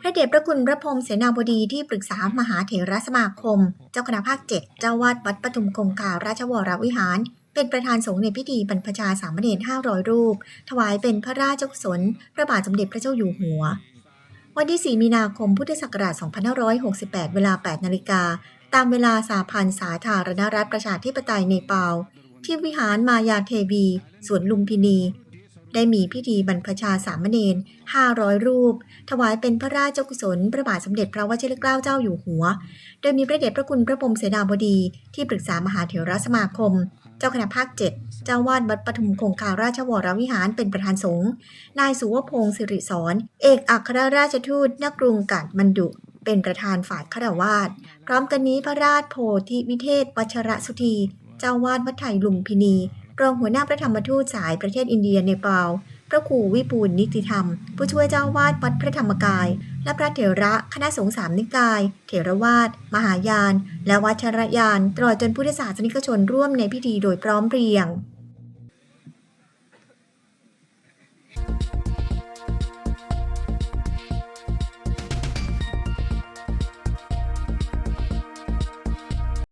พระเดชพระคุณพระพรมเสนาบดีที่ปรึกษามหาเถรสมาคม เจ้าคณะภาคเจ็ดเจ้าวาดวัดปทุมคงคาราชวรวิหาร เป็นประธานสงฆ์ในพิธีบรรพชาสามเณร500รูป ถวายเป็นพระราชกุศลพระบาทสมเด็จพระเจ้าอยู่หัว วันที่ 4 มีนาคมพุทธศักราช 2568 เวลา 8 นาฬิกา ตามเวลาสาพันธ์สาธารณรัฐประชาธิปไตยเนปาลที่วิหารมายาเทวี สวนลุมพินี ได้มีพิธีบรรพชาสามเณร500 รูป ถวายเป็นพระราชกุศลพระบาทสมเด็จพระวชิรเกล้าเจ้าอยู่หัว โดยมีพระเดชพระคุณพระพรมเสนาบดีที่ปรึกษามหาเถรสมาคม เจ้าคณะภาคเจ็ดเจ้าวาดวัดปทุมคงคาราชวรวิหารเป็นประธานสงฆ์นายสุวพงศ์สิริสอนเอกอัครราชทูตณกรุงกาดมันดุ เป็นประธานฝ่ายฆราวาสพร้อมกันนี้พระราชโพธิวิเทศวัชรสุธี เจ้าวาดวัดไทยลุมพินี รองหัวหน้าพระธรรมทูตสายประเทศอินเดียเนปาลพระครูวิปูลนิติธรรม ผู้ช่วยเจ้าวาดวัดพระธรรมกาย และพระเถระคณะสงฆ์สามนิกาย เถรวาด มหายาน และวัชรยาน ตลอดจนพุทธศาสนิกชนร่วมในพิธีโดยพร้อมเพรียง